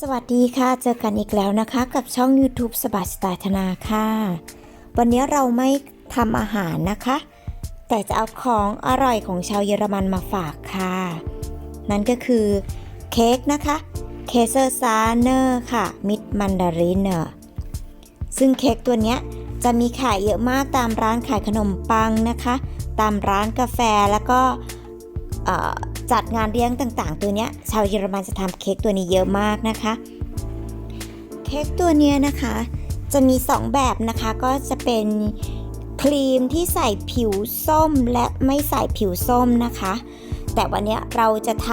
สวัสดีค่ะ เจอกันอีกแล้วนะคะ กับช่อง YouTube สบายสไตล์ธนาค่ะ วันนี้เราไม่ทำอาหารนะคะ แต่จะเอาของอร่อยของชาวเยอรมันมาฝากค่ะ นั่นก็คือเค้กนะคะเคเซอร์ซาเนอร์ค่ะ มิดมันดารินเนอร์ซึ่งเค้กตัวนี้จะมีขายเยอะมากตามร้านขายขนมปังนะคะ ตามร้านกาแฟแล้วก็ จัดงานเลี้ยงต่างๆ ตัวเนี้ยชาวเยอรมันจะทำเค้กตัวนี้เยอะมากนะคะ เค้กตัวเนี้ยนะคะ จะมี 2 แบบนะคะก็จะเป็นครีมที่ใส่ผิวส้มและไม่ใส่ผิวส้มนะคะ แต่วันนี้เราจะท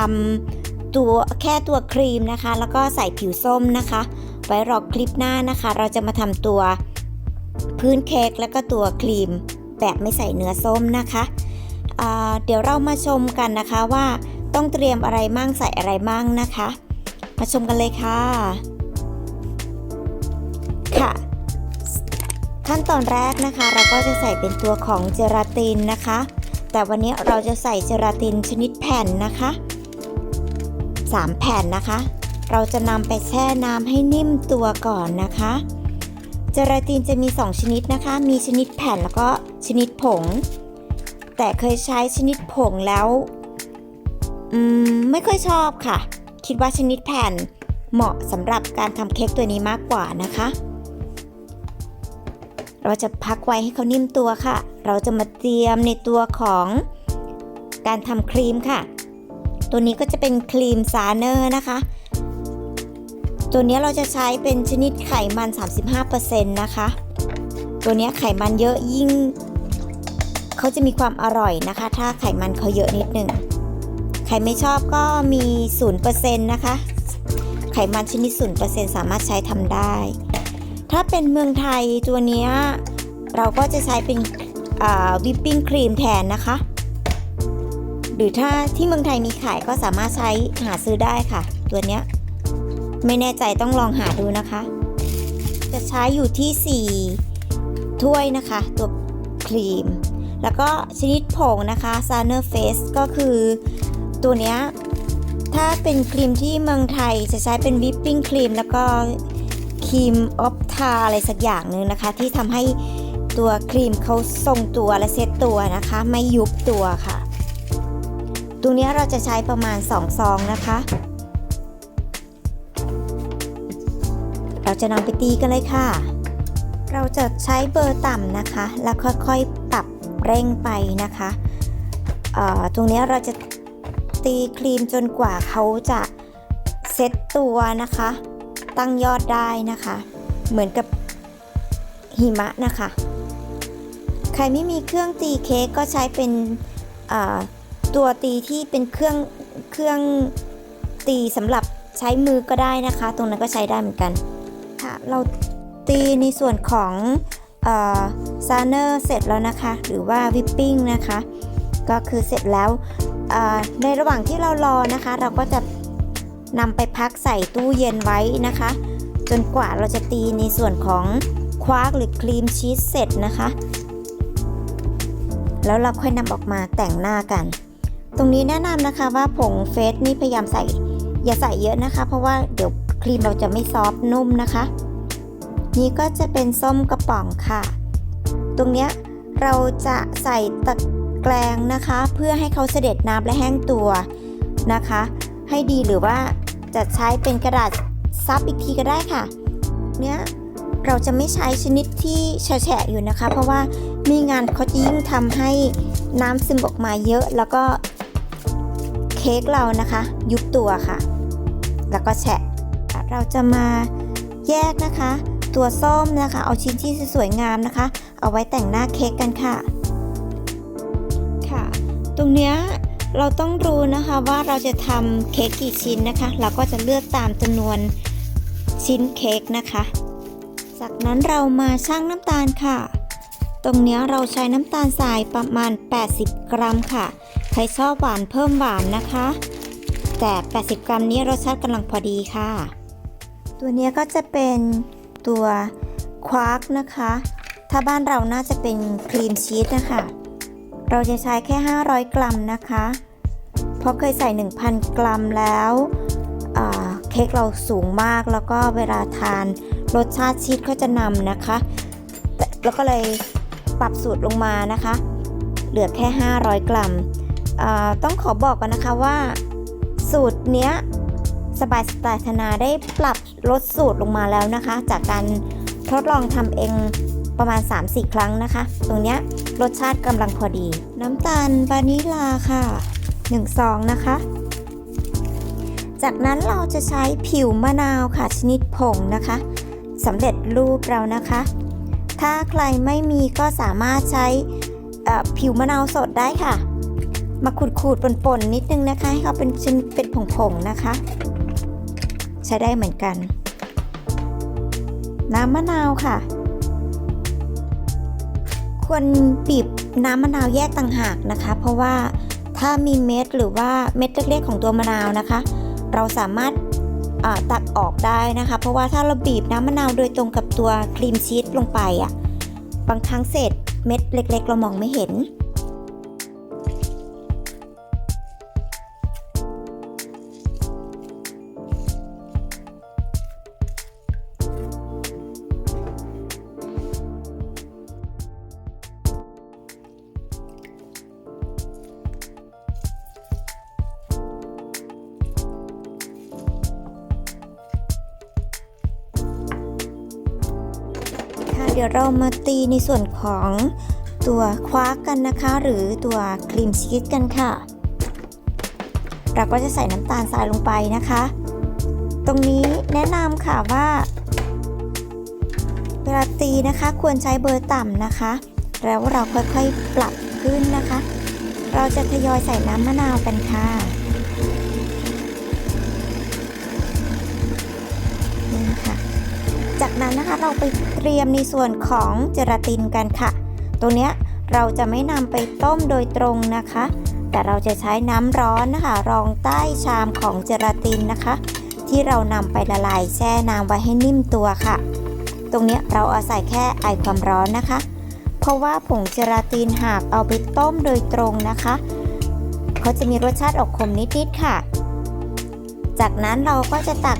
ำตัวแค่ตัวครีมนะคะ แล้วก็ใส่ผิวส้มนะคะ ไว้รอคลิปหน้านะคะ เราจะมาทำตัวพื้นเค้กแล้วก็ตัวครีมแบบไม่ใส่เนื้อส้มนะคะ เดี๋ยวเรามาชมกันนะคะว่าต้องเตรียมอะไรมั่งใส่อะไรมั่งนะคะ มาชมกันเลยค่ะ ค่ะ ขั้นตอนแรกนะคะ เราก็จะใส่เป็นตัวของเจลาตินนะคะ แต่วันนี้เราจะใส่เจลาตินชนิดแผ่นนะคะ 3 แผ่นนะคะ เราจะนำไปแช่น้ำให้นิ่มตัวก่อนนะคะเจลาตินจะมี 2 ชนิดนะคะ มีชนิดแผ่นแล้วก็ชนิดผง แต่เคยใช้ชนิดผงแล้ว อืม ไม่ค่อยชอบค่ะ คิดว่าชนิดแผ่นเหมาะสำหรับการทำเค้กตัวนี้มากกว่านะคะ เราจะพักไว้ให้เขานิ่มตัวค่ะ เราจะมาเตรียมในตัวของการทำครีมค่ะ ตัวนี้ก็จะเป็นครีมซาเนอร์นะคะ ตัวนี้เราจะใช้เป็นชนิดไขมัน 35%นะคะ ตัวนี้ไขมันเยอะยิ่ง เขาจะมีความอร่อยนะคะ ถ้าไขมันเขาเยอะนิดหนึ่งใครไม่ชอบก็มี0%นะคะ ไขมันชนิด0%สามารถใช้ทำได้ ถ้าเป็นเมืองไทยตัวนี้เราก็จะใช้เป็นวิปปิ้งครีมแทนนะคะ หรือถ้าที่เมืองไทยมีขายก็สามารถใช้หาซื้อได้ค่ะ ตัวเนี้ยไม่แน่ใจต้องลองหาดูนะคะ จะใช้อยู่ที่ 4 ถ้วยนะคะ ตัวครีม แล้วก็ชนิดผงนะคะ s a n e r Face ก็คือตัวเนี้ยถ้าเป็นครีมที่เมืองไทยจะใช้เป็นวิปปิ้งครีมแล้วก็ครีมออฟทาอะไรสักอย่างหนึ่งนะคะ ที่ทำให้ตัวครีมเขาทรงตัวและเซตตัวนะคะ ไม่ยุบตัวค่ะ ตรงนี้เราจะใช้ประมาณ 2 ซองนะคะ เราจะนำไปตีกันเลยค่ะ เราจะใช้เบอร์ต่ำนะคะ แล้วค่อยๆ เร่งไปนะคะตรงนี้เราจะตีครีมจนกว่าเขาจะเซ็ตตัวนะคะ ตั้งยอดได้นะคะ เหมือนกับหิมะนะคะ ใครไม่มีเครื่องตีเค้กก็ใช้เป็นตัวตีที่เป็นเครื่องเครื่องตีสำหรับใช้มือก็ได้นะคะ ตรงนั้นก็ใช้ได้เหมือนกันค่ะเราตีในส่วนของ ซาเนอร์เสร็จแล้วนะคะ หรือว่าวิปปิ้งนะคะ ก็คือเสร็จแล้วในระหว่างที่เรารอนะคะ เราก็จะนำไปพักใส่ตู้เย็นไว้นะคะ จนกว่าเราจะตีในส่วนของควาร์กหรือครีมชีสเสร็จนะคะ แล้วเราค่อยนำออกมาแต่งหน้ากัน ตรงนี้แนะนำนะคะว่าผงเฟสนี่พยายามใส่อย่าใส่เยอะนะคะ เพราะว่าเดี๋ยวครีมเราจะไม่ซอฟนุ่มนะคะ นี่ก็จะเป็นส้มกระป๋องค่ะ ตรงเนี้ยเราจะใส่ตะแกรงนะคะ เพื่อให้เขาเสด็จน้ำและแห้งตัวนะคะ ให้ดีหรือว่าจะใช้เป็นกระดาษซับอีกทีก็ได้ค่ะ เนี้ยเราจะไม่ใช้ชนิดที่แฉะอยู่นะคะ เพราะว่ามีงานเขาจะยิ่งทำให้น้ำซึมออกมาเยอะแล้วก็เค้กเรานะคะ ยุบตัวค่ะ แล้วก็แฉะเราจะมาแยกนะคะ ตัวส้มนะคะ เอาชิ้นที่สวยงามนะคะ เอาไว้แต่งหน้าเค้กกันค่ะ ค่ะ ตรงเนี้ยเราต้องรู้นะคะว่าเราจะทำเค้กกี่ชิ้นนะคะ เราก็จะเลือกตามจำนวนชิ้นเค้กนะคะ จากนั้นเรามาชั่งน้ำตาลค่ะ ตรงเนี้ยเราใช้น้ำตาลทรายประมาณ 80 กรัมค่ะ ใครชอบหวานเพิ่มหวานนะคะ แต่ 80 กรัมนี้รสชาติกำลังพอดีค่ะ ตัวนี้ก็จะเป็น ตัวควาร์กนะคะ ถ้าบ้านเราน่าจะเป็นครีมชีสนะคะ เราจะใช้แค่ 500 กรัมนะคะ เพราะเคยใส่ 1,000 กรัมแล้วเค้กเราสูงมากแล้วก็เวลาทานรสชาติชีสก็จะนำนะคะแแล้วก็เลยปรับสูตรลงมานะคะ เหลือแค่ 500 กรัมต้องขอบอกก่อนนะคะว่า สูตรเนี้ยสบายสไตล์ธนาได้ปรับ ลดสูตรลงมาแล้วนะคะ จากการทดลองทำเองประมาณ 3-4 ครั้งนะคะ ตรงเนี้ยรสชาติกำลังพอดี น้ำตาลวานิลาค่ะ1ซองนะคะ จากนั้นเราจะใช้ผิวมะนาวค่ะชนิดผงนะคะสำเร็จรูปเรานะคะ ถ้าใครไม่มีก็สามารถใช้ผิวมะนาวสดได้ค่ะ มาขูดๆปนๆนิดนึงนะคะ ให้เขาเป็นเป็นผงๆนะคะ ใช้ได้เหมือนกัน น้ำมะนาวค่ะ ควรบีบน้ำมะนาวแยกต่างหากนะคะ เพราะว่าถ้ามีเม็ดหรือว่าเม็ดเล็กๆของตัวมะนาวนะคะ เราสามารถตักออกได้นะคะ เพราะว่าถ้าเราบีบน้ำมะนาวโดยตรงกับตัวครีมชีสลงไปอะบางครั้งเศษเม็ดเล็กๆ เรามองไม่เห็น ดี๋ยวเรามาตีในส่วนของตัวคว้ากันนะคะ หรือตัวครีมชีสกันค่ะ เราก็จะใส่น้ำตาลทรายลงไปนะคะ ตรงนี้แนะนำค่ะว่า เวลาตีนะคะควรใช้เบอร์ต่ำนะคะ แล้วเราค่อยๆปรับขึ้นนะคะ เราจะทยอยใส่น้ำมะนาวกันค่ะ จากนั้นนะคะเราไปเตรียมในส่วนของเจลาตินกันค่ะ ตัวเนี้ยเราจะไม่นำไปต้มโดยตรงนะคะ แต่เราจะใช้น้ำร้อนนะคะ รองใต้ชามของเจลาตินนะคะ ที่เรานำไปละลายแช่น้ำไว้ให้นิ่มตัวค่ะ ตรงนี้เราอาศัยแค่ไอความร้อนนะคะ เพราะว่าผงเจลาตินหากเอาไปต้มโดยตรงนะคะเขาจะมีรสชาติออกขมนิดๆค่ะ จากนั้นเราก็จะตัก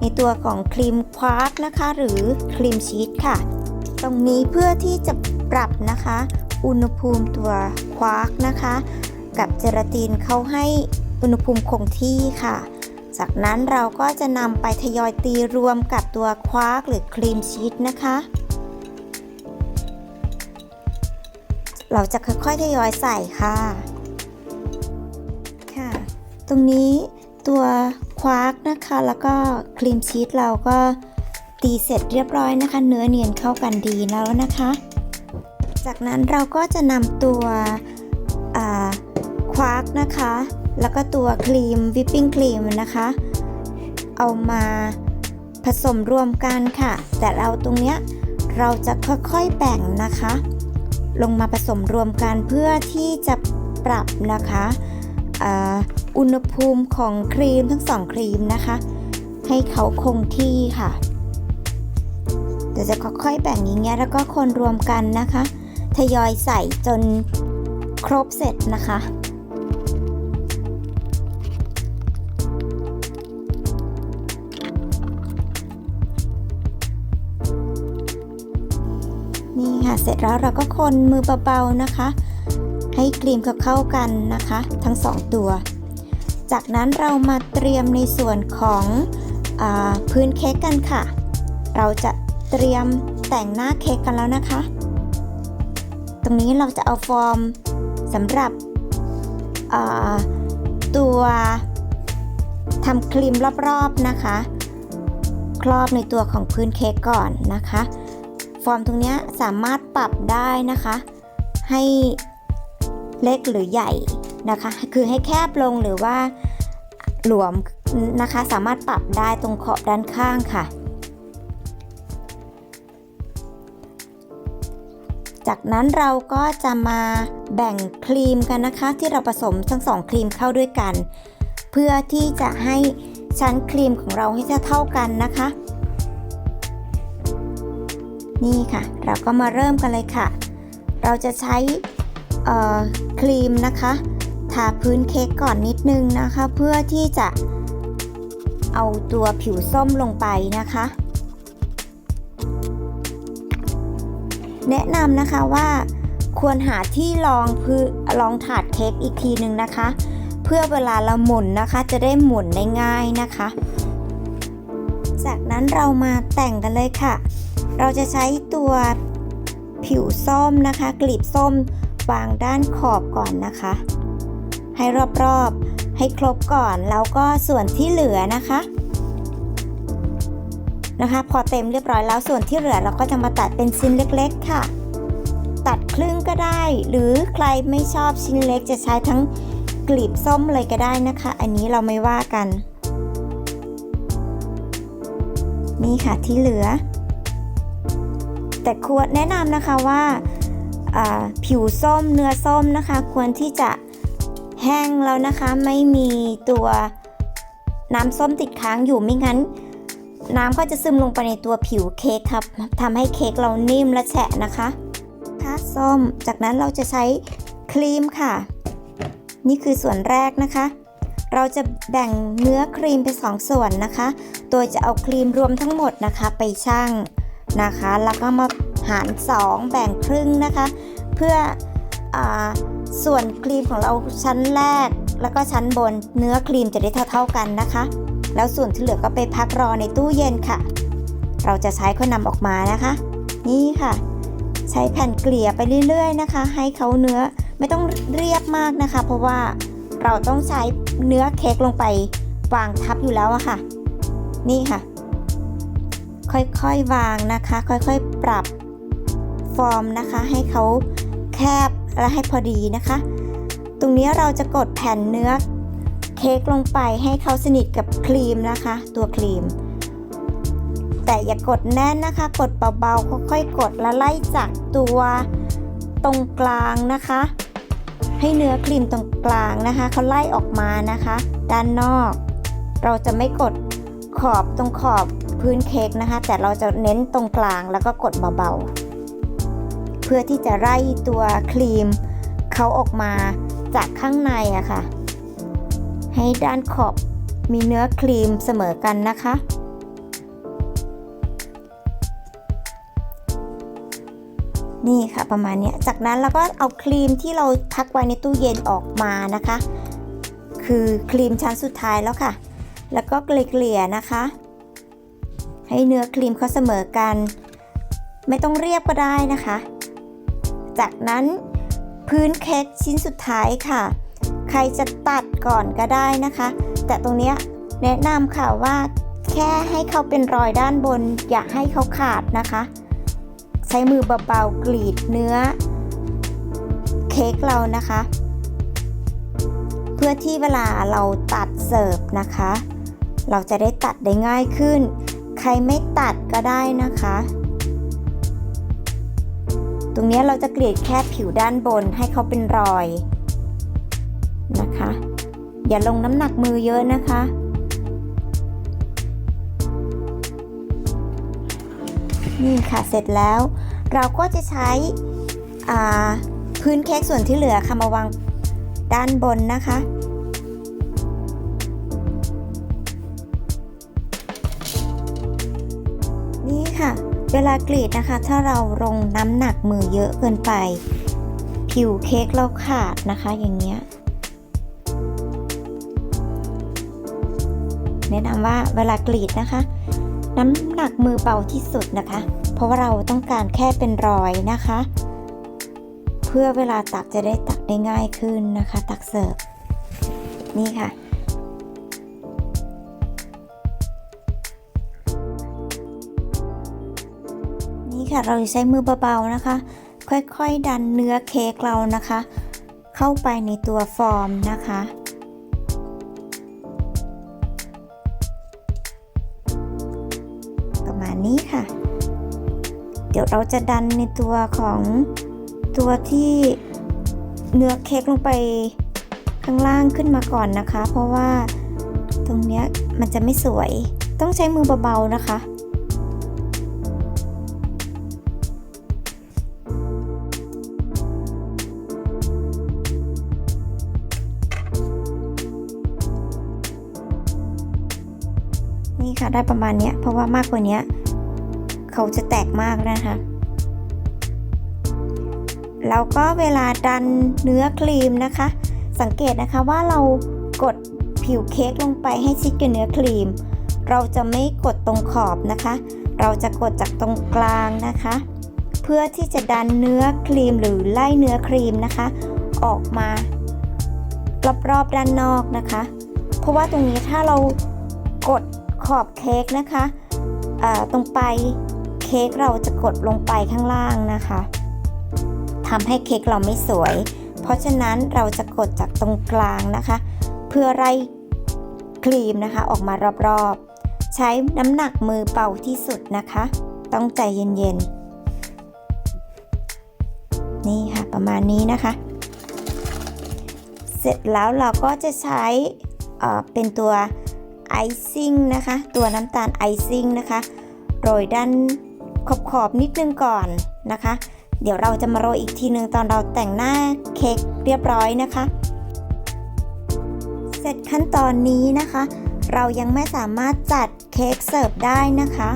ในตัวของครีมควาร์กนะคะ หรือครีมชีสค่ะ ตรงนี้เพื่อที่จะปรับนะคะ อุณหภูมิตัวควาร์กนะคะ กับเจลาตินเขาให้อุณหภูมิคงที่ค่ะ จากนั้นเราก็จะนำไปทยอยตีรวมกับตัวควาร์กหรือครีมชีสนะคะเราจะค่อยๆทยอยใส่ค่ะ ค่ะ ตรงนี้ตัว ควาร์กนะคะ แล้วก็ครีมชีสเราก็ตีเสร็จเรียบร้อยนะคะ เนื้อเนียนเข้ากันดีแล้วนะคะ จากนั้นเราก็จะนำตัวควาร์กนะคะ แล้วก็ตัวครีมวิปปิ้งครีมนะคะ เอามาผสมรวมกันค่ะ แต่เราตรงเนี้ยเราจะค่อยๆแบ่งนะคะ ลงมาผสมรวมกันเพื่อที่จะปรับนะคะ อุณหภูมิของครีมทั้งสองครีมนะคะ ให้เขาคงที่ค่ะเดี๋ยวจะค่อยๆแบ่งอย่างเงี้ยแล้วก็คนรวมกันนะคะ ทยอยใส่จนครบเสร็จนะคะนี่ค่ะเสร็จแล้วเราก็คนมือเบาๆนะคะ ให้ครีมเข้ากันนะคะ ทั้งสองตัว จากนั้นเรามาเตรียมในส่วนของอพื้นเค้กกันค่ะ เราจะเตรียมแต่งหน้าเค้กกันแล้วนะคะ ตรงนี้เราจะเอาฟอร์มสำหรับตัวทำครีมรอบๆนะคะ ครอบในตัวของพื้นเค้กก่อนนะคะ ฟอร์มตรงนี้สามารถปรับได้นะคะ ให้เล็กหรือใหญ่ นะคะ คือให้แคบลงหรือว่าหลวมนะคะ สามารถปรับได้ตรงขอบด้านข้างค่ะ จากนั้นเราก็จะมาแบ่งครีมกันนะคะ ที่เราผสมทั้งสองครีมเข้าด้วยกัน เพื่อที่จะให้ชั้นครีมของเราให้เท่ากันนะคะ นี่ค่ะ เราก็มาเริ่มกันเลยค่ะ เราจะใช้ครีมนะคะ ทาพื้นเค้กก่อนนิดนึงนะคะ เพื่อที่จะเอาตัวผิวส้มลงไปนะคะ แนะนำนะคะว่าควรหาที่รองพื้นรองถาดเค้กอีกทีหนึ่งนะคะ เพื่อเวลาเราหมุนนะคะจะได้หมุนได้ง่ายนะคะ จากนั้นเรามาแต่งกันเลยค่ะ เราจะใช้ตัวผิวส้มนะคะ กลีบส้มวางด้านขอบก่อนนะคะ ให้รอบๆ ให้ครบก่อนแล้วก็ส่วนที่เหลือนะคะนะคะ พอเต็มเรียบร้อยแล้วส่วนที่เหลือเราก็จะมาตัดเป็นชิ้นเล็กๆค่ะ ตัดครึ่งก็ได้ หรือใครไม่ชอบชิ้นเล็กจะใช้ทั้งกลีบส้มเลยก็ได้นะคะ อันนี้เราไม่ว่ากัน นี่ค่ะที่เหลือ แต่ควรแนะนำนะคะว่าอ่าผิวส้มเนื้อส้มนะคะ ควรที่จะ แห้งแล้วนะคะ ไม่มีตัวน้ำส้มติดค้างอยู่ไม่งั้น น้ำก็จะซึมลงไปในตัวผิวเค้กครับทำให้เค้กเรานิ่มและแฉะนะคะค่ะส้ม จากนั้นเราจะใช้ครีมค่ะ นี่คือส่วนแรกนะคะ เราจะแบ่งเนื้อครีมเป็นสองส่วนนะคะ โดยจะเอาครีมรวมทั้งหมดนะคะ ไปชั่งนะคะ แล้วก็มาหาร 2 แบ่งครึ่งนะคะ เพื่ออ ส่วนครีมของเราชั้นแรก แล้วก็ชั้นบนเนื้อครีมจะได้เท่าๆกันนะคะ แล้วส่วนที่เหลือก็ไปพักรอในตู้เย็นค่ะ เราจะใช้ก็นำออกมานะคะ นี่ค่ะ ใช้แผ่นเกลี่ยไปเรื่อยๆนะคะ ให้เขาเนื้อไม่ต้องเรียบมากนะคะ เพราะว่าเราต้องใช้เนื้อเค้กลงไปวางทับอยู่แล้วอะค่ะ นี่ค่ะ ค่อยๆวางนะคะ ค่อยๆปรับฟอร์มนะคะ ให้เขาแคบ และให้พอดีนะคะ ตรงนี้เราจะกดแผ่นเนื้อเค้กลงไปให้เขาสนิทกับครีมนะคะ ตัวครีม แต่อย่ากดแน่นนะคะ กดเบาๆค่อยๆกดแล้วไล่จากตัวตรงกลางนะคะ ให้เนื้อครีมตรงกลางนะคะเขาไล่ออกมานะคะ ด้านนอก เราจะไม่กดขอบตรงขอบพื้นเค้กนะคะ แต่เราจะเน้นตรงกลางแล้วก็กดเบาๆ พื่อที่จะไล่ตัวครีมเขาออกมาจากข้างในอะค่ะ ให้ด้านขอบมีเนื้อครีมเสมอกันนะคะ นี่ค่ะประมาณนี้จากนั้นเราก็เอาครีมที่เราพักไว้ในตู้เย็นออกมานะคะ คือครีมชั้นสุดท้ายแล้วค่ะ แล้วก็เกลี่ยนะคะ ให้เนื้อครีมเขาเสมอกัน ไม่ต้องเรียบก็ได้นะคะ จากนั้นพื้นเค้กชิ้นสุดท้ายค่ะ ใครจะตัดก่อนก็ได้นะคะ แต่ตรงนี้แนะนำค่ะว่าแค่ให้เขาเป็นรอยด้านบน อย่าให้เขาขาดนะคะ ใช้มือเบาๆกรีดเนื้อ เค้กเรานะคะ เพื่อที่เวลาเราตัดเสิร์ฟนะคะ เราจะได้ตัดได้ง่ายขึ้น ใครไม่ตัดก็ได้นะคะ ตรงนี้เราจะกรีดแค่ผิวด้านบนให้เขาเป็นรอยนะคะ อย่าลงน้ำหนักมือเยอะนะคะ นี่ค่ะเสร็จแล้ว เราก็จะใช้พื้นเค้กส่วนที่เหลือค่ะมาวางด้านบนนะคะ เวลากรีดนะคะ ถ้าเราลงน้ำหนักมือเยอะเกินไป ผิวเค้กเราขาดนะคะอย่างเงี้ยแนะนำว่าเวลากรีดนะคะ น้ำหนักมือเบาที่สุดนะคะ เพราะว่าเราต้องการแค่เป็นรอยนะคะ เพื่อเวลาตักจะได้ตักได้ง่ายขึ้นนะคะ ตักเสิร์ฟนี่ค่ะ ค่ะเราใช้มือเบาๆนะคะ ค่อยๆดันเนื้อเค้กเรานะคะ เข้าไปในตัวฟอร์มนะคะประมาณนี้ค่ะ เดี๋ยวเราจะดันในตัวของตัวที่เนื้อเค้กลงไปข้างล่างขึ้นมาก่อนนะคะ เพราะว่าตรงเนี้ยมันจะไม่สวยต้องใช้มือเบาๆนะคะ ค่ะได้ประมาณนี้เพราะว่ามากกว่านี้เขาจะแตกมากนะคะแล้วก็เวลาดันเนื้อครีมนะคะ สังเกตนะคะว่าเรากดผิวเค้กลงไปให้ชิดกับเนื้อครีม เราจะไม่กดตรงขอบนะคะ เราจะกดจากตรงกลางนะคะ เพื่อที่จะดันเนื้อครีมหรือไล่เนื้อครีมนะคะ ออกมารอบๆด้านนอกนะคะ เพราะว่าตรงนี้ถ้าเรากด ขอบเค้กนะคะตรงปลายเค้กเราจะกดลงไปข้างล่างนะคะทำให้เค้กเราไม่สวย เพราะฉะนั้นเราจะกดจากตรงกลางนะคะ เพื่อไล่ครีมนะคะออกมารอบๆ ใช้น้ำหนักมือเป่าที่สุดนะคะ ต้องใจเย็นๆ นี่ค่ะประมาณนี้นะคะ เสร็จแล้วเราก็จะใช้เป็นตัว ไอซิ่งนะคะ ตัวน้ำตาลไอซิ่งนะคะ โรยด้านขอบขอบๆนิดนึงก่อนนะคะ เดี๋ยวเราจะมาโรยอีกทีนึงตอนเราแต่งหน้าเค้กเรียบร้อยนะคะ เสร็จขั้นตอนนี้นะคะ เรายังไม่สามารถจัดเค้กเสิร์ฟได้นะคะ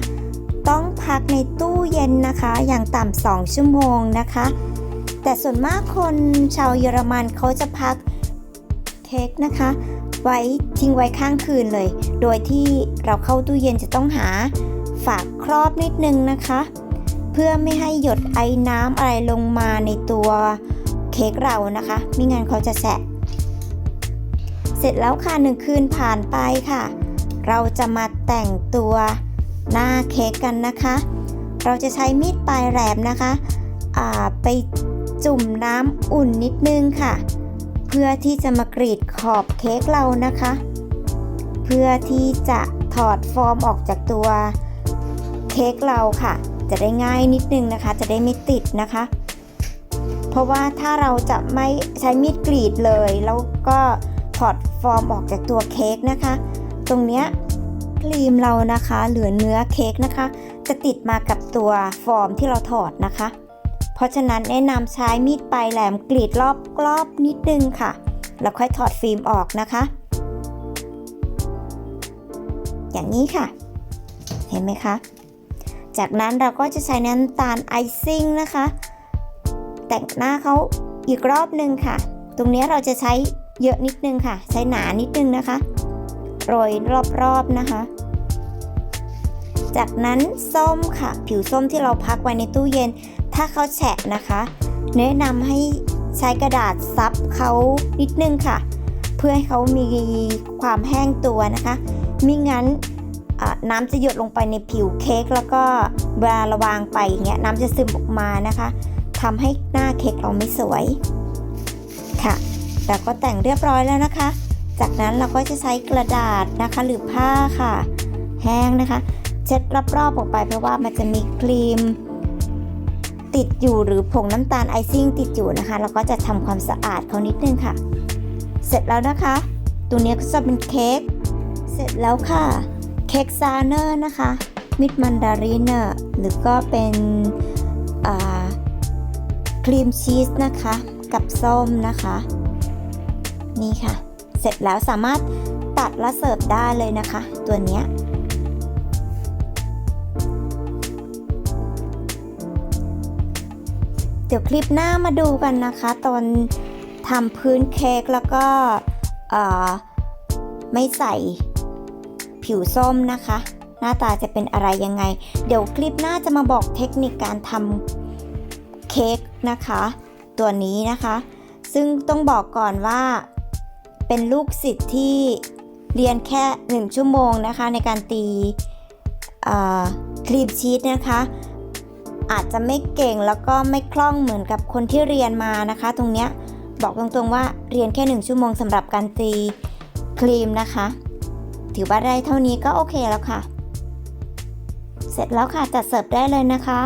ต้องพักในตู้เย็นนะคะ อย่างต่ำ2ชั่วโมงนะคะ แต่ส่วนมากคนชาวเยอรมันเขาจะพักเค้กนะคะ ไว้ทิ้งไว้ข้างคืนเลย โดยที่เราเข้าตู้เย็นจะต้องหาฝากครอบนิดนึงนะคะ เพื่อไม่ให้หยดไอ้น้ำอะไรลงมาในตัวเค้กเรานะคะไม่งั้นเขาจะแฉะเสร็จแล้วค่ะหนึ่งคืนผ่านไปค่ะ เราจะมาแต่งตัวหน้าเค้กกันนะคะ เราจะใช้มีดปลายแหลมนะคะไปจุ่มน้ำอุ่นนิดนึงค่ะ พื่อที่จะมากรีดขอบเค้กเรานะคะ เพื่อที่จะถอดฟอร์มออกจากตัวเค้กเราค่ะ จะได้ง่ายนิดนึงนะคะ จะได้ไม่ติดนะคะ เพราะว่าถ้าเราจะไม่ใช้มีดกรีดเลย แล้วก็ถอดฟอร์มออกจากตัวเค้กนะคะ ตรงเนี้ยครีมเรานะคะ เหลือเนื้อเค้กนะคะ จะติดมากับตัวฟอร์มที่เราถอดนะคะ เพราะฉะนั้นแนะนำใช้มีดปลายแหลมกรีดรอบกรอบนิดนึงค่ะ แล้วค่อยถอดฟิล์มออกนะคะ อย่างนี้ค่ะ เห็นไหมคะ จากนั้นเราก็จะใช้น้ำตาลไอซิ่งนะคะ แต่งหน้าเขาอีกรอบนึงค่ะ ตรงนี้เราจะใช้เยอะนิดนึงค่ะ ใช้หนานิดนึงนะคะโรยรอบๆนะคะ จากนั้นส้มค่ะ ผิวส้มที่เราพักไว้ในตู้เย็น ถ้าเขาแฉะนะคะ แนะนำให้ใช้กระดาษซับเขานิดนึงค่ะ เพื่อให้เขามีความแห้งตัวนะคะมิงั้นน้ำจะหยดลงไปในผิวเค้กแล้วก็เวลาราวางไปอย่างเงี้ยน้ำจะซึมออกมานะคะทำให้หน้าเค้กเราไม่สวยค่ะเราก็แต่งเรียบร้อยแล้วนะคะ จากนั้นเราก็จะใช้กระดาษนะคะหรือผ้าค่ะ แห้งนะคะ เช็ดรอบๆออกไปเพราะว่ามันจะมีครีม ติดอยู่หรือผงน้ำตาลไอซิ่งติดอยู่นะคะ เราก็จะทำความสะอาดเขานิดนึงค่ะ เสร็จแล้วนะคะ ตัวนี้ก็จะเป็นเค้กเสร็จแล้วค่ะเค้กซาเนอร์นะคะมิดมันดารินเนอร์หรือก็เป็นครีมชีสนะคะ กับส้มนะคะ นี่ค่ะ เสร็จแล้วสามารถตัดและเสิร์ฟได้เลยนะคะ ตัวเนี้ย ดี๋ยวคลิปหน้ามาดูกันนะคะ ตอนทำพื้นเค้กแล้วก็ไม่ใส่ผิวส้มนะคะ หน้าตาจะเป็นอะไรยังไง เดี๋ยวคลิปหน้าจะมาบอกเทคนิคการทำเค้กนะคะ ตัวนี้นะคะ ซึ่งต้องบอกก่อนว่าเป็นลูกศิษย์ที่เรียนแค่ 1 ชั่วโมงนะคะ ในการตีครีมชีสนะคะ อาจจะไม่เก่งแล้วก็ไม่คล่องเหมือนกับคนที่เรียนมานะคะ ตรงเนี้ยบอกตรงๆว่าเรียนแค่ 1 ชั่วโมงสำหรับการตีครีมนะคะ ถือว่าได้เท่านี้ก็โอเคแล้วค่ะ เสร็จแล้วค่ะจัดเสิร์ฟได้เลยนะคะ